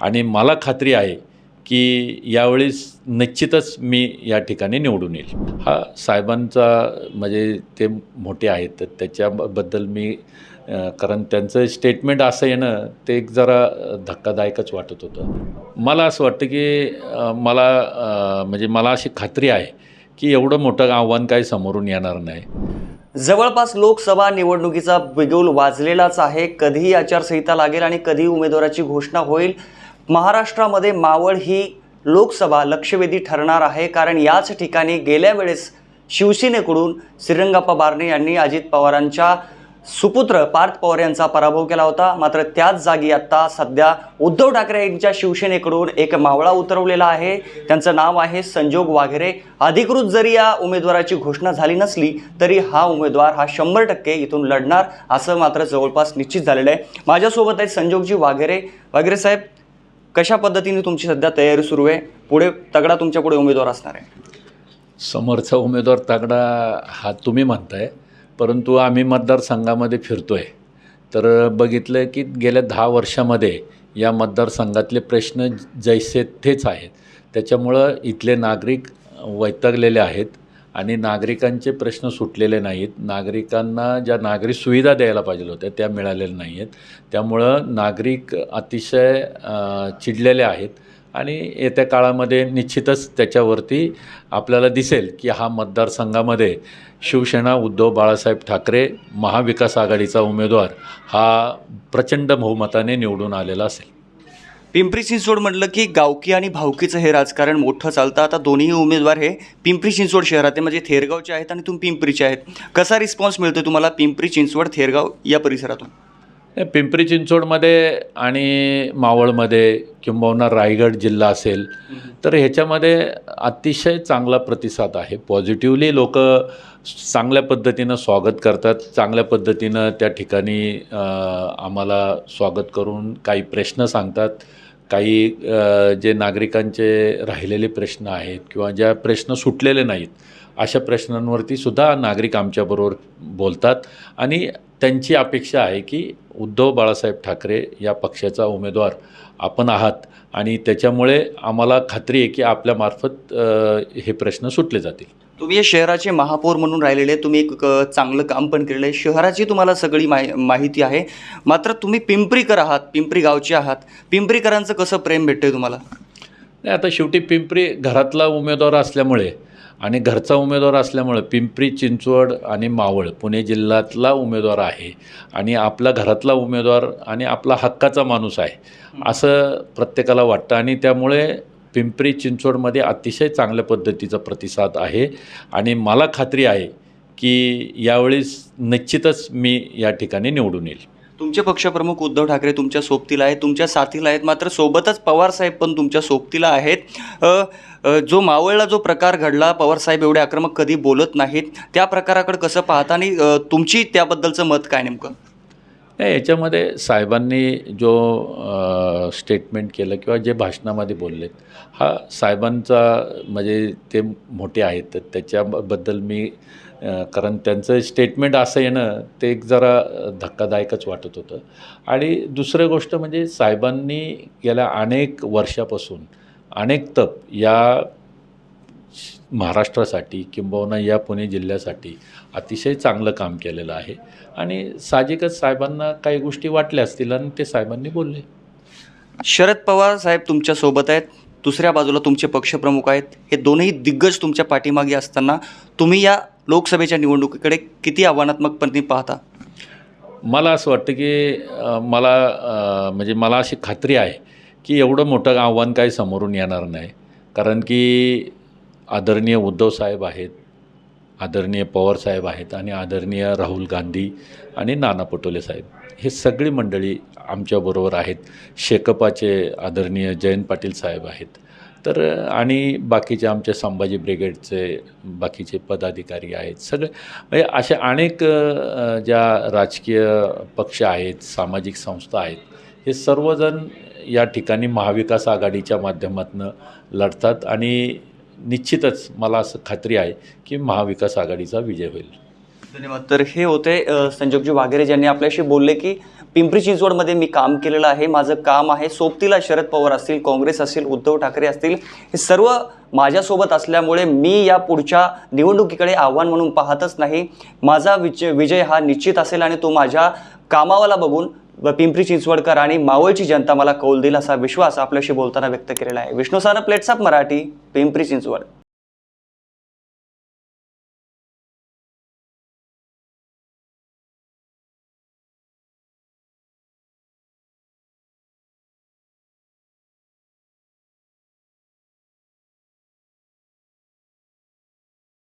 आणि मला खात्री आहे की यावेळेस निश्चितच मी या ठिकाणी निवडून येईल. हा साहेबांचा म्हणजे ते मोठे आहेत तर त्याच्याबद्दल मी कारण त्यांचं स्टेटमेंट असं येणं ते एक जरा धक्कादायकच वाटत होतं. मला असं वाटतं की मला म्हणजे मला अशी खात्री आहे की एवढं मोठं आव्हान काही समोरून येणार नाही. जवळपास लोकसभा निवडणुकीचा बिगुल वाजलेलाच आहे. कधीही आचारसंहिता लागेल आणि कधी उमेदवाराची घोषणा होईल. महाराष्ट्रामध्ये मावळ ही लोकसभा लक्षवेधी ठरणार आहे. कारण याच ठिकाणी गेल्या वेळेस शिवसेनेकडून श्रीरंगाप्पा बारणे यांनी अजित पवारांच्या सुपुत्र पार्थ पवार यांचा पराभव केला होता. मात्र त्याच जागी आत्ता सध्या उद्धव ठाकरे यांच्या शिवसेनेकडून एक मावळा उतरवलेला आहे. त्यांचं नाव आहे संजोग वाघेरे. अधिकृत जरी या उमेदवाराची घोषणा झाली नसली तरी हा उमेदवार हा शंभर टक्के इथून लढणार असं मात्र जवळपास निश्चित झालेलं आहे. माझ्यासोबत आहेत संजोगजी वाघेरे. वाघेरे साहेब कशा पद्धतीने तुमची सध्या तयारी सुरू आहे? पुढे तगडा तुमच्यापुढे उमेदवार असणार आहे. समर्थ उमेदवार तगडा हा तुम्ही म्हणताय परंतु आम्ही मतदारसंघामध्ये फिरतो आहे तर बघितलं की गेल्या दहा वर्षामध्ये या मतदारसंघातले प्रश्न जैसे तेच आहेत. त्याच्यामुळं इथले नागरिक वैतागलेले आहेत. आणि नागरिकांचे प्रश्न सुटलेले नाहीत. नागरिकांना ज्या नागरी सुविधा द्यायला पाहिजे होत्या त्या मिळालेल्या नाही आहेत त्यामुळं नागरिक अतिशय चिडलेले आहेत आणि येत्या काळामध्ये निश्चितच त्याच्यावरती आपल्याला दिसेल की हा मतदारसंघामध्ये शिवसेना उद्धव बाळासाहेब ठाकरे महाविकास आघाडीचा उमेदवार हा प्रचंड बहुमताने निवडून आलेला असेल. पिंपरी चिंचवड म्हटलं की गावकी आणि भावकीचं हे राजकारण मोठं चालतं. आता दोन्ही उमेदवार हे पिंपरी चिंचवड शहरात आहे म्हणजे थेरगावचे आहेत आणि तुम्ही पिंपरीचे आहेत. कसा रिस्पॉन्स मिळतो तुम्हाला पिंपरी चिंचवड थेरगाव या परिसरातून? पिंपरी चिंचवडमध्ये आणि मावळमध्ये किंबहुना रायगड जिल्हा असेल तर ह्याच्यामध्ये अतिशय चांगला प्रतिसाद आहे. पॉझिटिव्हली लोक चांगल्या पद्धतीनं स्वागत करतात. चांगल्या पद्धतीनं त्या ठिकाणी आम्हाला स्वागत करून काही प्रश्न सांगतात. काही जे नागरिकांचे राहिलेले प्रश्न आहेत किंवा ज्या प्रश्न सुटलेले नाहीत अशा प्रश्नांवरती सुद्धा नागरिक आमच्याबरोबर बोलतात. आणि त्यांची अपेक्षा आहे की उद्धव बाळासाहेब ठाकरे या पक्षाचा उमेदवार आपण आहात आणि त्याच्यामुळे आम्हाला खात्री आहे की आपल्यामार्फत हे प्रश्न सुटले जातील. तुम्ही शहराचे महापौर म्हणून राहिलेले तुम्ही एक चांगलं काम पण केलेलं आहे. शहराची तुम्हाला सगळी माहि माहिती आहे. मात्र तुम्ही पिंपरीकर आहात पिंपरी गावचे आहात. पिंपरीकरांचं कसं प्रेम भेटतंय तुम्हाला? नाही आता शेवटी पिंपरी घरातला उमेदवार असल्यामुळे आणि घरचा उमेदवार असल्यामुळे पिंपरी चिंचवड आणि मावळ पुणे जिल्ह्यातला उमेदवार आहे आणि आपला घरातला उमेदवार आणि आपला हक्काचा माणूस आहे. असं प्रत्येकाला वाटतं आणि त्यामुळे पिंपरी चिंचवडमध्ये अतिशय चांगल्या पद्धतीचा प्रतिसाद आहे. आणि मला खात्री आहे की यावेळेस निश्चितच मी या ठिकाणी निवडून येईल. तुमचे पक्षप्रमुख उद्धव ठाकरे तुमच्या सोबतीला आहेत तुमच्या साथीला आहेत मात्र सोबतच पवारसाहेब पण तुमच्या सोबतीला आहेत. जो मावळला जो प्रकार घडला पवारसाहेब एवढे आक्रमक कधी बोलत नाहीत त्या प्रकाराकडे कसं पाहता आणि तुमची त्याबद्दलचं मत काय नेमकं? नाही याच्यामध्ये साहेबांनी जो स्टेटमेंट केलं किंवा जे भाषणामध्ये बोललेत हा साहेबांचा म्हणजे ते मोठे आहेत तर त्याच्याबद्दल मी कारण त्यांचं स्टेटमेंट असं येणं ते एक जरा धक्कादायकच वाटत होतं. आणि दुसरं गोष्ट म्हणजे साहेबांनी गेल्या अनेक वर्षापासून अनेक तप या महाराष्ट्रासाठी किंबहुना या पुणे जिल्ह्यासाठी अतिशय चांगलं काम केलेलं आहे. आणि साहजिकच साहेबांना काही गोष्टी वाटल्या असतील आणि ते साहेबांनी बोलले. शरद पवार साहेब तुमच्यासोबत आहेत. दुसऱ्या बाजूला तुमचे पक्षप्रमुख आहेत. हे दोनही दिग्गज तुमच्या पाठीमागे असताना तुम्ही या लोकसभेच्या निवडणुकीकडे किती आव्हानात्मकपणे पाहता? मला असं वाटतं की मला म्हणजे मला अशी खात्री आहे की एवढं मोठं आव्हान काही समोरून येणार नाही. कारण की आदरणीय उद्धव साहेब आहेत आदरणीय पवार साहेब आहेत आणि आदरणीय राहुल गांधी आणि नाना पटोले साहेब. हे सगळी मंडळी आमच्याबरोबर आहेत. शेकपाचे आदरणीय जयंत पाटील साहेब आहेत. तर आणि बाकीचे आमचे संभाजी ब्रिगेडचे बाकीचे पदाधिकारी आहेत. सगळे म्हणजे असे अनेक ज्या राजकीय पक्ष आहेत सामाजिक संस्था आहेत हे सर्वजण या ठिकाणी महाविकास आघाडीच्या माध्यमातून लढतात आणि निश्चितच मला असं खात्री आहे की महाविकास आघाडीचा विजय होईल. धन्यवाद. तर हे होते संजोगजी वाघेरे ज्यांनी आपल्याशी बोलले की पिंपरी चिंचवडमध्ये मी काम केलेलं आहे माझं काम आहे सोबतीला शरद पवार असतील काँग्रेस असतील उद्धव ठाकरे असतील हे सर्व माझ्यासोबत असल्यामुळे मी या पुढच्या निवडणुकीकडे आव्हान म्हणून पाहतच नाही. माझा विजय विजय हा निश्चित असेल आणि तो माझ्या कामावाला बघून व पिंपरी चिंचवडकर आणि मावळची जनता मला कौल देईल असा विश्वास आपल्याशी बोलताना व्यक्त केलेला आहे. विष्णू सारा प्लेट्सअप मराठी पिंपरी चिंचवड.